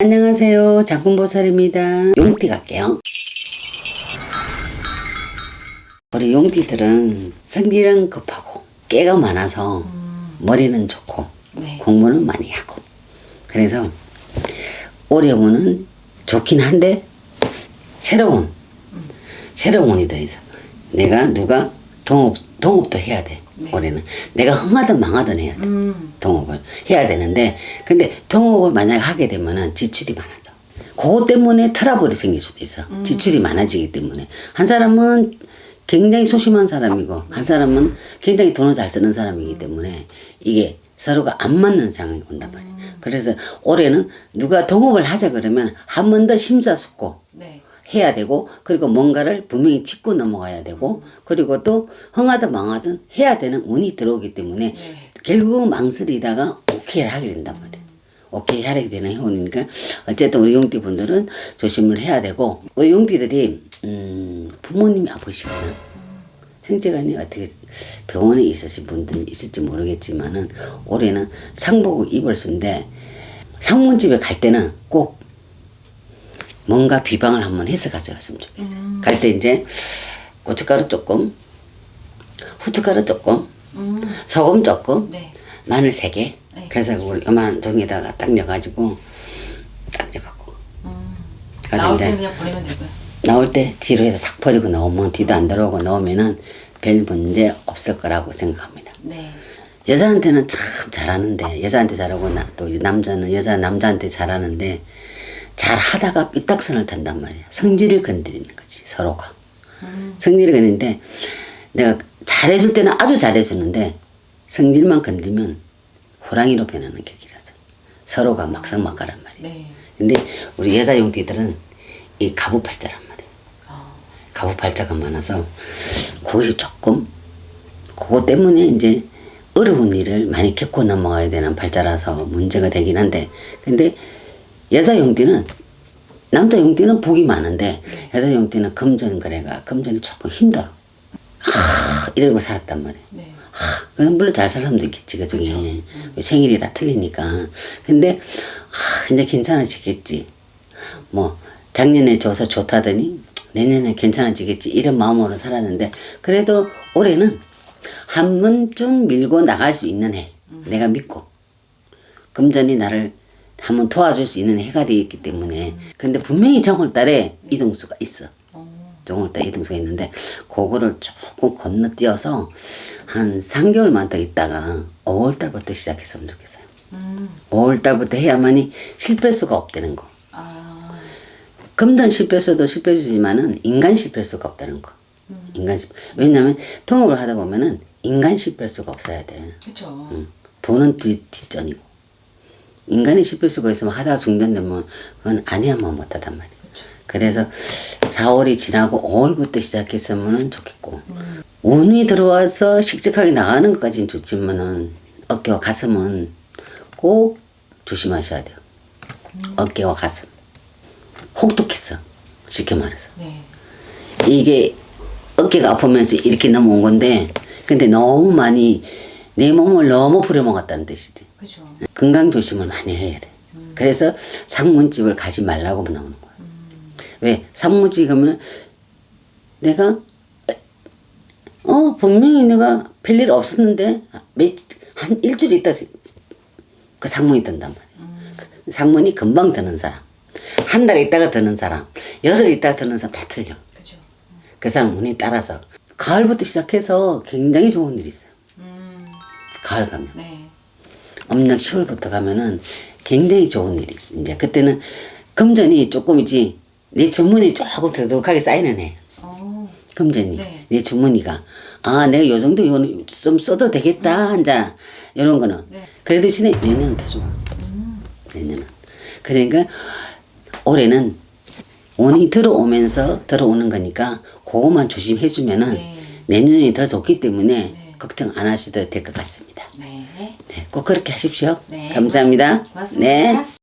안녕하세요. 장군보살입니다. 용띠 갈게요. 우리 용띠들은 성질은 급하고 깨가 많아서 머리는 좋고 네. 공부는 많이 하고 그래서 운은 좋긴 한데 새로운 새로운 운이 들어있어. 내가 누가 동업 동업도 해야 돼. 네. 올해는 내가 흥하든 망하든 해야 돼. 음. 동업을 해야 되는데 근데 동업을 만약 하게 되면은 지출이 많아져. 그것 때문에 트러블이 생길 수도 있어. 지출이 많아지기 때문에 한 사람은 굉장히 소심한 사람이고 한 사람은 굉장히 돈을 잘 쓰는 사람이기 때문에 이게 서로가 안 맞는 상황이 온단 말이야. 그래서 올해는 누가 동업을 하자 그러면 한 번 더 심사숙고 네. 해야 되고 그리고 뭔가를 분명히 짚고 넘어가야 되고 그리고 또 흥하든 망하든 해야 되는 운이 들어오기 때문에 네. 결국은 망설이다가 오케이를 하게 된단 말이에요. 오케이 하게 되는 해운이니까 어쨌든 우리 용띠 분들은 조심을 해야 되고 우리 용띠들이 음, 부모님이 아프시거나 형제간에 어떻게 병원에 있으신 분들이 있을지 모르겠지만은 올해는 상복을 입을 수인데 상문집에 갈 때는 꼭 뭔가 비방을 한번 해서 가져갔으면 좋겠어요. 갈때 이제 고춧가루 조금, 후춧가루 조금, 음. 소금 조금, 네. 마늘 세 개. 네. 그래서 그걸 요만한 종이에다가 딱 넣어가지고 딱 넣어갖고 음. 나올 때 그냥 버리면 되고요. 나올 때 뒤로 해서 싹 버리고 나오면 뒤도 안 들어오고 나오면은 별 문제 없을 거라고 생각합니다. 네. 여자한테는 참 잘하는데 여자한테 잘하고 나, 또 남자는 여자 남자한테 잘하는데 잘 하다가 삐딱선을 탄단 말이야. 성질을 건드리는 거지 서로가. 음. 성질을 건드리는데 내가 잘해줄 때는 아주 잘해주는데 성질만 건들면 호랑이로 변하는 격이라서 서로가 막상막하란 말이야. 네. 근데 우리 여자 용띠들은 이 가부팔자란 말이야. 어. 가부팔자가 많아서 그것이 조금 그것 때문에 이제 어려운 일을 많이 겪고 넘어가야 되는 팔자라서 문제가 되긴 한데 근데 여자 용띠는 남자 용띠는 복이 많은데 여자 용띠는 금전 거래가 금전이 조금 힘들어 하 이러고 살았단 말이야 네. 하, 그건 물론 잘 사람도 있겠지, 그 중에. 생일이 다 틀리니까. 근데, 하, 이제 괜찮아지겠지. 뭐, 작년에 줘서 좋다더니, 내년에 괜찮아지겠지. 이런 마음으로 살았는데, 그래도 올해는 한 번쯤 밀고 나갈 수 있는 해. 내가 믿고. 금전이 나를 한번 도와줄 수 있는 해가 되어 있기 때문에. 근데 분명히 정월달에 이동수가 있어. 어. 정월달 이동수가 있는데 그거를 조금 건너뛰어서 한 3개월만 더 있다가 5월달부터 시작했으면 좋겠어요. 음. 5월달부터 해야만이 실패수가 없다는 거. 아. 금전 실패수도 실패수지만은 인간 실패수가 없다는 거. 인간 실패. 왜냐면 통업을 하다 보면은 인간 실패수가 없어야 돼. 그렇죠. 응. 돈은 뒷, 뒷전이고. 인간이 실패수가 있으면 하다가 중단되면 그건 아니야만 못하단 말이야. 그래서 4월이 지나고 5월부터 시작했으면 좋겠고 운이 들어와서 씩씩하게 나가는 것까지는 좋지만은 어깨와 가슴은 꼭 조심하셔야 돼요. 어깨와 가슴 혹독했어 쉽게 말해서 네. 이게 어깨가 아프면서 이렇게 넘어온 건데 근데 너무 많이 내 몸을 너무 부려먹었다는 뜻이지. 그렇죠. 건강 조심을 많이 해야 돼. 그래서 상문집을 가지 말라고 나오는 거야. 왜? 상문집 가면 내가 어 분명히 내가 별일 없었는데 몇, 한 일주일 있다 그 상문이 든단 말이야. 그 상문이 금방 드는 사람, 한 달 있다가 드는 사람, 열흘 있다가 드는 사람 다 틀려. 그렇죠. 그 상문이 따라서 가을부터 시작해서 굉장히 좋은 일이 있어요. 음. 가을 가면. 네. 음력 10월부터 가면은 굉장히 좋은 일이 있어. 이제 그때는 금전이 조금이지 내 주머니 조금 두둑하게 쌓이는 해. 어. 금전이 네. 내 주머니가 아 내가 요 정도 좀 써도 되겠다 한자 이런 거는 네. 그래 대신에 내년은 더 좋아. 내년은 그러니까 올해는 운이 들어오면서 들어오는 거니까 그것만 조심해 주면은 네. 내년이 더 좋기 때문에 네. 걱정 안 하셔도 될 것 같습니다. 네. 네, 꼭 그렇게 하십시오. 네, 감사합니다. 고맙습니다. 네.